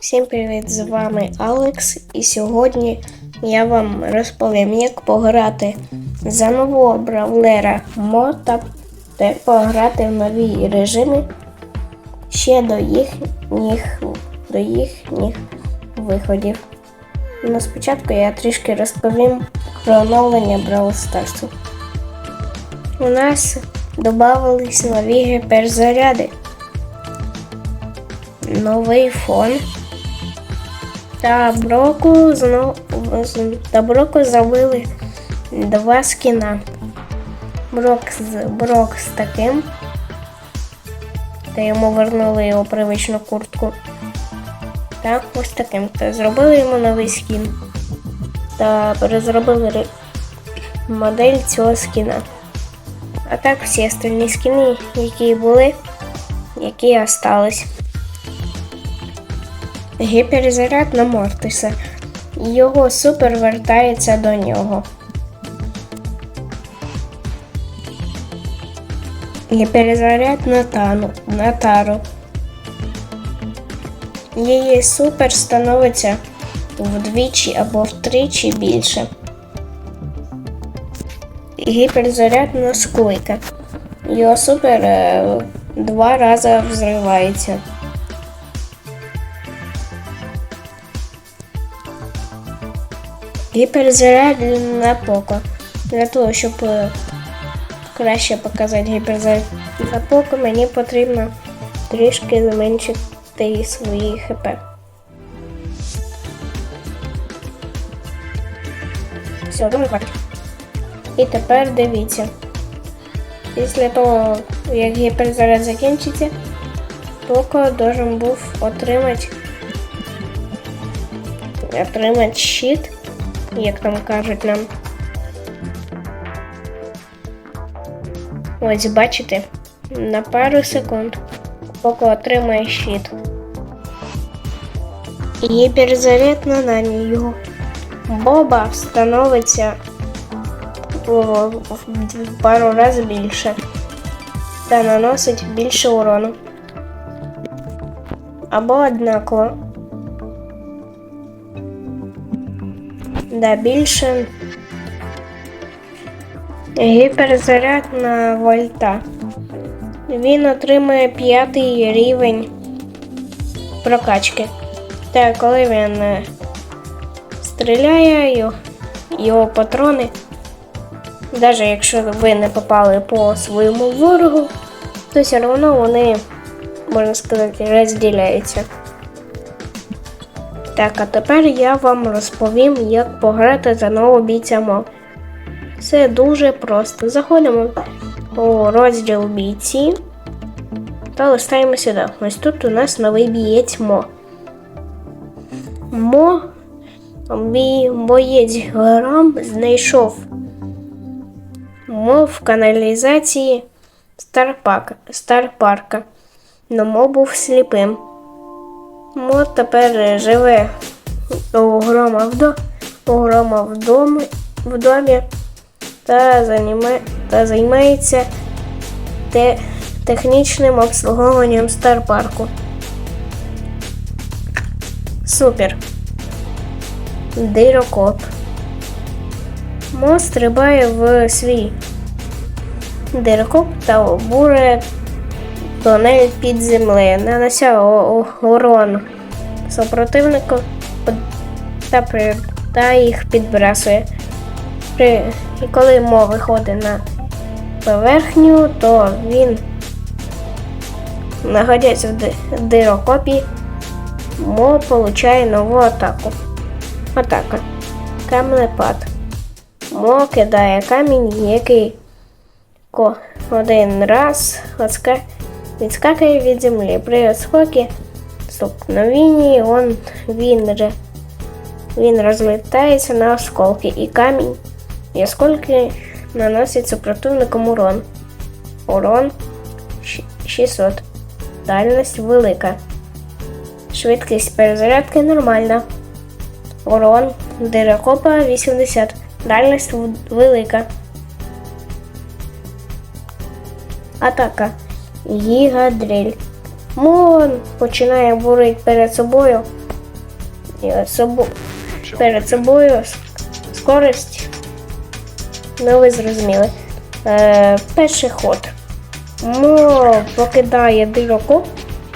Всім привіт! З вами Алекс, і сьогодні я вам розповім, як пограти за нового бравлера Мота та пограти в нові режими ще до їхніх, до їхніх виходів. Ну, спочатку я трішки розповім про оновлення Brawl Stars. У нас додавались нові гіперзаряди, новий фон. Та Броку знов та Броку зробили два скіна. Брок з Брок з таким. Та йому вернули його привичну куртку. Так, ось таким. Та зробили йому новий скін. Та перезробили ре- модель цього скіна. А так всі остальні скіни, які були, які остались. Гіперзаряд на Мортиса. Його супер вертається до нього. Гіперзаряд на, тану, на тару. Її супер становиться вдвічі або втричі більше. Гіперзаряд на склика. Його супер е, два рази взривається. Гіперзаряд на поко. Для того, щоб е, краще показати гіперзаряд на поко, мені потрібно трішки зменшити свої ХП. Все, думаю. І тепер дивіться. Після того, як гіперзаряд закінчиться, Поко должен був отримати отримати щит, як там кажуть нам. Ось бачите, на пару секунд Поко отримає щит. Гіперзаряд на Нані його. Боба становиться в пару разів більше та наносить більше урону. Або однаково. Да, більше гіперзаряд на вольта. Він отримує п'ятий рівень прокачки. Та коли він е, стріляє, його, його патрони, навіть якщо ви не попали по своєму ворогу, то все одно вони, можна сказати, розділяються. Так, а тепер я вам розповім, як пограти за нового бійця МО. Це дуже просто. Заходимо у розділ бійці та листаємо сюди. Ось тут у нас новий бієць МО. Мо бій, боєць Грам знайшов Мо в каналізації Старпарка. Но Мо був сліпим. Мо тепер живе у грома в, до, у грома в, домі, та, заніма, та займається те, технічним обслуговуванням Старпарку. Супер. Дирокоп. Мо стрибає в свій дирокоп та обурює тунель під землею, нанося урон супротивнику та, та їх підбрасує. І коли Мо виходить на поверхню, то він, знаходясь в ди- дирокопі, Мо получає нову атаку. Атака. Камнепад. Мо кидає камінь, який один раз отска... відскакує від землі. При отскокі столкновенні он, він, ре- він розлітається на осколки, і камінь і осколки наносять супротивникам урон. Урон 600. Дальність велика. Швидкість перезарядки нормальна. Урон дирокопа 80. Дальність велика. Атака. Гігадриль. Мон починає бурити перед собою собо... перед собою скорость. Ну, ви зрозуміли. Е, перший ход. Мо покидає дирокоп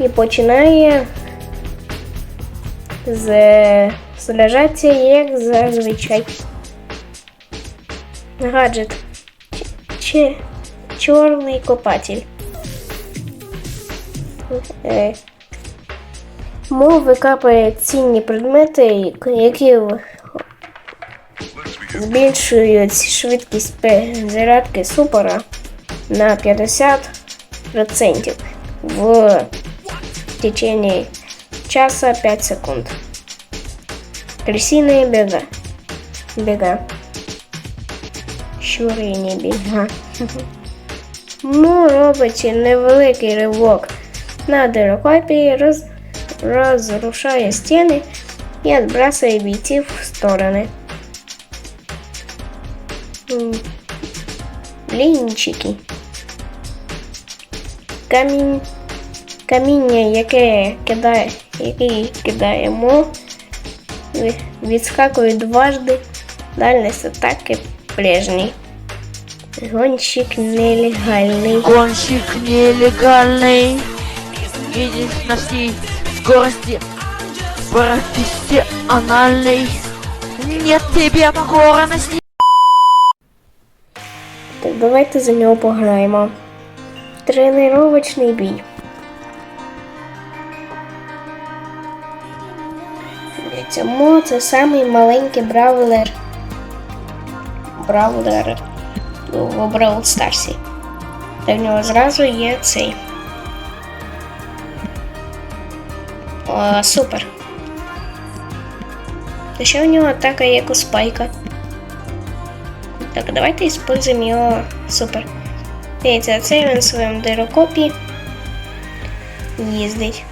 і починає з заряджатися, як зазвичай. Гаджет. Ч- чорний копатель. Е, Мо викапує цінні предмети, які збільшують швидкість зарядки супера на 50% в течение часа 5 секунд. Крысиные бега. Бега. Щурені біга. Му робить невеликий ривок на дирокопії, роз, розрушає стіни і відбрасує бійців в сторони. М, Блінчики. Камінь. Каміння, яке кидає, який кидаємо, відскакує дважди. Дальність атаки прежній. Гонщик нелегальний. Гонщик нелегальный. Всей скорости профессиональный. Нет тебе покорности. Так, давайте за нього пограємо. Тренировочний бій. Мо це самий маленький бравлер. Бравлер в Бравл Старсі. Та в нього зразу є цей. Супер. Та ще у нього атака як у спайка. Так, давайте используем його супер. Дивіться, це він в своєму дирокопі їздить.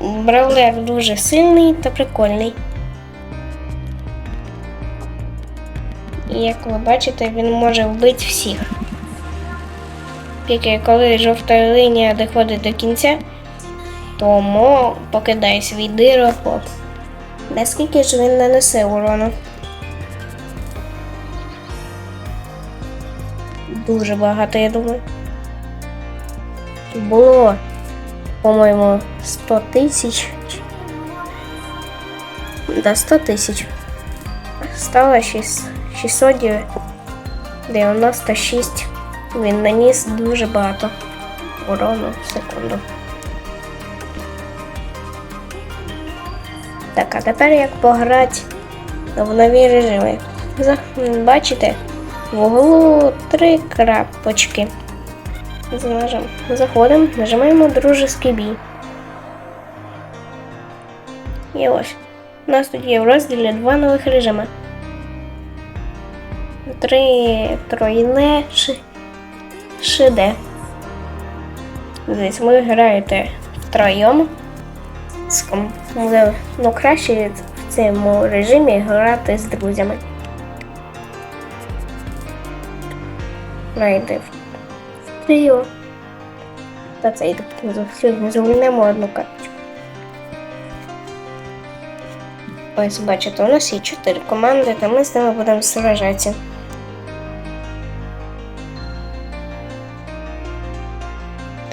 Бравлер дуже сильний та прикольний. І як ви бачите, він може вбити всіх. Тільки коли жовта лінія доходить до кінця, то Мо покидає свій дирокоп. Наскільки ж він нанесе урону? Дуже багато, я думаю. Було, по-моєму, 100 тисяч. Да, 100 тисяч. Стало шіс- 696. Він наніс дуже багато урону в секунду. Так, а тепер як пограти в нові режими. Бачите? В углу три крапочки. Заходимо, нажимаємо дружеский бій. І ось. У нас тут є в розділі два нових режими. Три тройне ш... ШД. Дивіться, ви граєте втроєм. З ком... Ну, краще в цьому режимі грати з друзями. Граєте в тріо. Та цей сьогодні звільнимо одну карточку. Ось, бачите, у нас є чотири команди, та ми з ними будемо сражатися.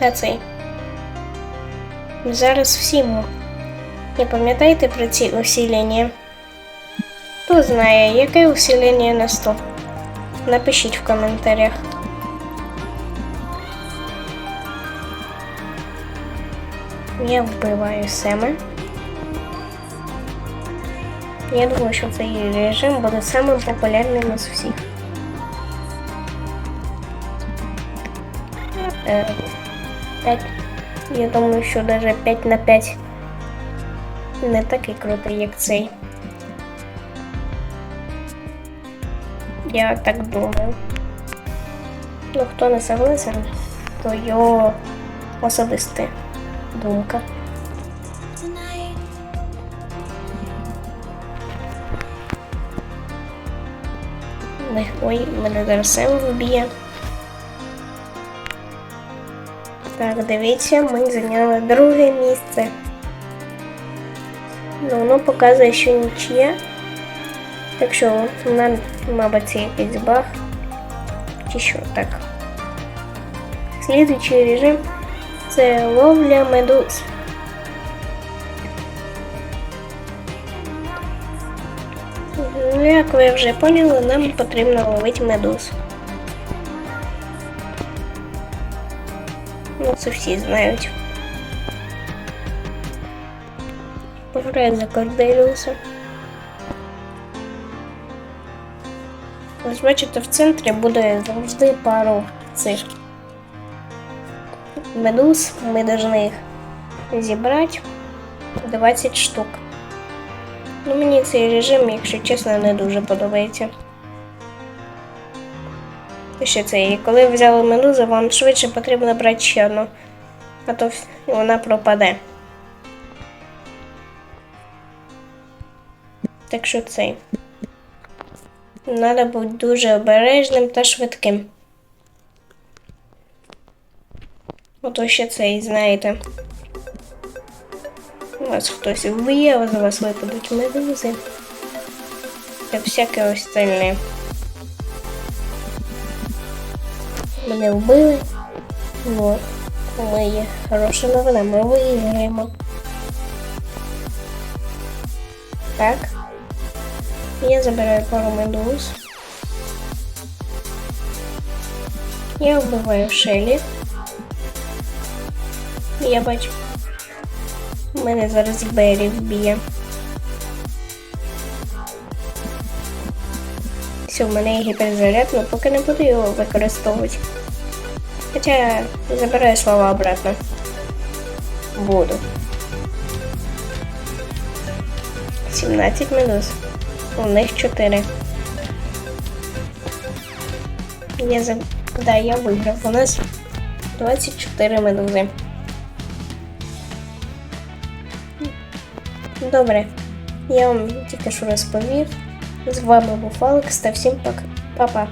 Та цей. Зараз всім. Не пам'ятаєте про ці усилення? Хто знає, яке усилення на 100? Напишіть в коментарях. Я вбиваю Сема. Я думаю, що цей режим буде самим популярним із всіх. Е, 5. Я думаю, що навіть 5 на 5 не такий крутий, як цей. Я так думаю. Ну, хто не согласен, то його особиста думка. Ой, мене зараз Сем вб'є. Так, дивіться, ми зайняли друге місце. Ну, воно показує, що нічия. Так що, нам, мабуть, це якийсь баг. Чи що так. Слідуючий режим це ловля медуз. Ну, як ви вже поняли, нам потрібно ловити медуз. це всі знають. Пограю за Корделіуса. Ось бачите, в центрі буде завжди пару цих медуз. Ми повинні їх зібрати 20 штук. Ну, мені цей режим, якщо чесно, не дуже подобається. Ще це, і коли взяли медузу, вам швидше потрібно брати ще одну, а то вона пропаде. Так що цей. Треба бути дуже обережним та швидким. Ото ще цей, знаєте. У вас хтось вб'є, з вас випадуть медузи. Та всяке остальне. Мене вбили. Ну, але є хороша новина, ми виграємо. Так. Я забираю пару медуз. Я вбиваю Шелі. Я бачу. Мене зараз Беррі вб'є. Все, в мене є гіперзаряд, але поки не буду його використовувати. Хоча забираю слова обратно. Буду. 17 медуз. У них 4. Я за... Да, я виграв. У нас 24 медузи. Добре. Я вам тільки що розповів. З вами був Алекс та всім пока. Па-па.